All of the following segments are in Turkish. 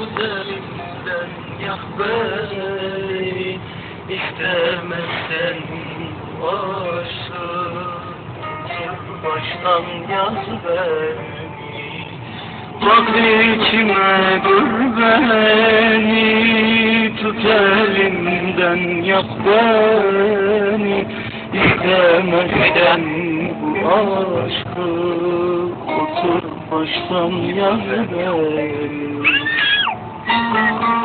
tut elimden yak beni İstemezsen aşkı baştan yaz beni. Bak içime dur beni. Tut elimden yak beni. İstemezsen aşkı Otur baştan yaz beni Aklım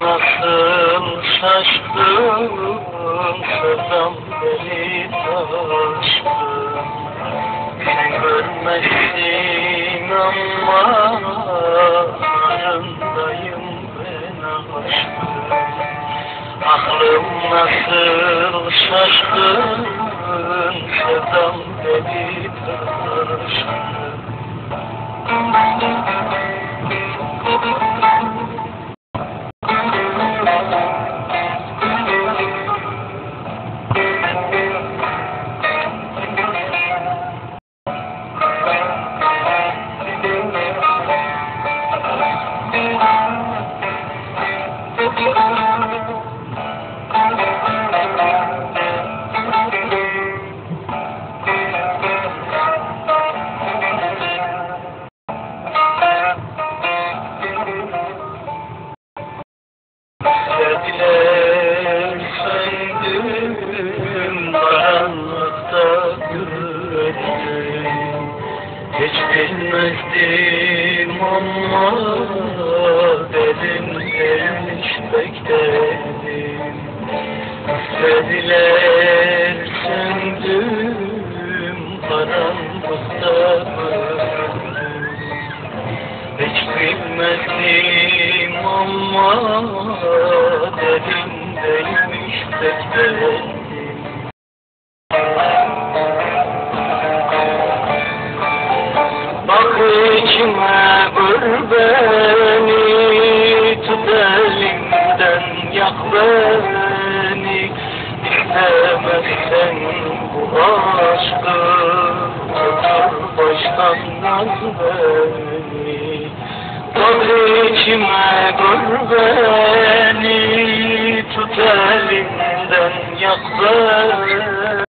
nasıl şaşkın Sırdan beni taşkın Sen görmezsin ama Aklım nasıl şaşkın Sırdan beni taşkın Sevdiler söndüm karanlıkta Hiç bilmezdim ama dedim gelmiş bekledim Sevdiler söndüm karanlıkta hiç bilmezdim ama dedim değilmiş bekledim Bak içime vur beni Tut elimden yak beni İstemezsen bu aşkı Otur baştan yaz beni Bak içime vur beni Tut elimden yak beni